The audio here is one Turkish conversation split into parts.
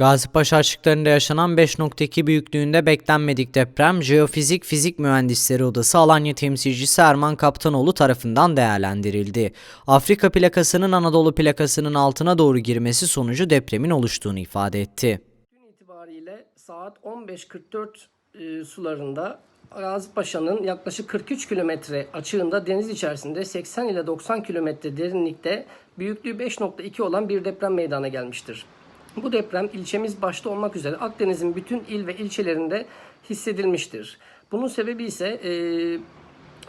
Gazipaşa açıklarında yaşanan 5.2 büyüklüğünde beklenmedik deprem, Jeofizik Fizik Mühendisleri Odası Alanya temsilcisi Erman Kaptanoğlu tarafından değerlendirildi. Afrika plakasının Anadolu plakasının altına doğru girmesi sonucu depremin oluştuğunu ifade etti. Gün itibariyle saat 15.44 e, sularında Gazipaşa'nın yaklaşık 43 kilometre açığında deniz içerisinde 80 ile 90 kilometre derinlikte büyüklüğü 5.2 olan bir deprem meydana gelmiştir. Bu deprem ilçemiz başta olmak üzere Akdeniz'in bütün il ve ilçelerinde hissedilmiştir. Bunun sebebi ise e,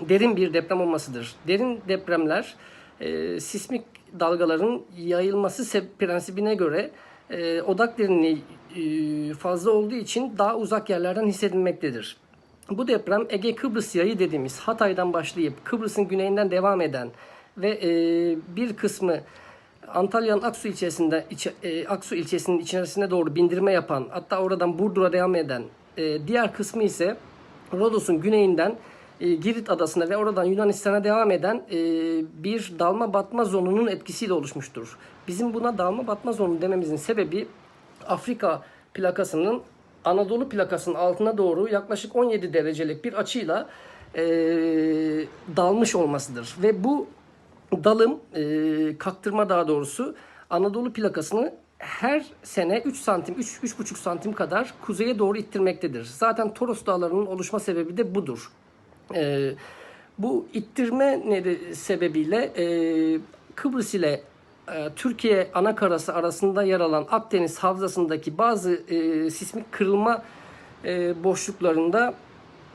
derin bir deprem olmasıdır. Derin depremler e, sismik dalgaların yayılması prensibine göre e, odak derinliği e, fazla olduğu için daha uzak yerlerden hissedilmektedir. Bu deprem Ege Kıbrıs yayı dediğimiz Hatay'dan başlayıp Kıbrıs'ın güneyinden devam eden ve e, bir kısmı Antalya'nın Aksu ilçesinde içe- e, Aksu ilçesinin içerisine doğru bindirme yapan hatta oradan Burdur'a devam eden e, diğer kısmı ise Rodos'un güneyinden e, Girit adasına ve oradan Yunanistan'a devam eden e, bir dalma batma zonunun etkisiyle oluşmuştur. Bizim buna dalma batma zonu dememizin sebebi Afrika plakasının Anadolu plakasının altına doğru yaklaşık 17 derecelik bir açıyla e, dalmış olmasıdır. Ve bu dalım, e, kaktırma daha doğrusu Anadolu plakasını her sene 3 santim, 3 3,5 santim kadar kuzeye doğru ittirmektedir. Zaten Toros Dağları'nın oluşma sebebi de budur. E, bu ittirme sebebiyle e, Kıbrıs ile e, Türkiye ana karası arasında yer alan Akdeniz havzasındaki bazı e, sismik kırılma e, boşluklarında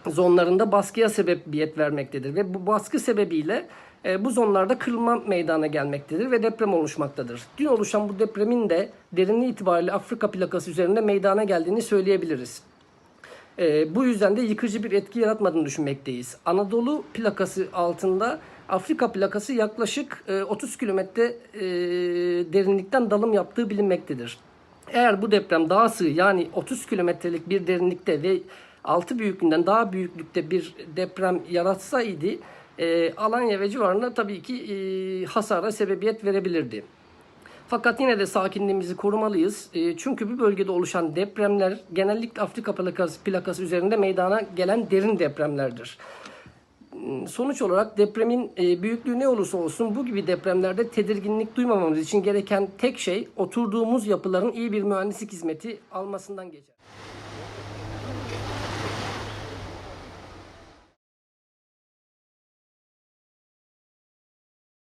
zonlarında baskıya sebebiyet vermektedir ve bu baskı sebebiyle e, bu zonlarda kırılma meydana gelmektedir ve deprem oluşmaktadır. Dün oluşan bu depremin de derinliği itibariyle Afrika plakası üzerinde meydana geldiğini söyleyebiliriz. E, bu yüzden de yıkıcı bir etki yaratmadığını düşünmekteyiz. Anadolu plakası altında Afrika plakası yaklaşık e, 30 kilometre e, derinlikten dalım yaptığı bilinmektedir. Eğer bu deprem daha sığ yani 30 kilometrelik bir derinlikte ve 6 büyüklüğünden daha büyüklükte bir deprem yaratsaydı e, Alanya ve civarında tabii ki e, hasara sebebiyet verebilirdi. Fakat yine de sakinliğimizi korumalıyız. E, çünkü bu bölgede oluşan depremler genellikle Afrika plakası, plakası üzerinde meydana gelen derin depremlerdir. Sonuç olarak depremin e, büyüklüğü ne olursa olsun bu gibi depremlerde tedirginlik duymamamız için gereken tek şey oturduğumuz yapıların iyi bir mühendislik hizmeti almasından geçer.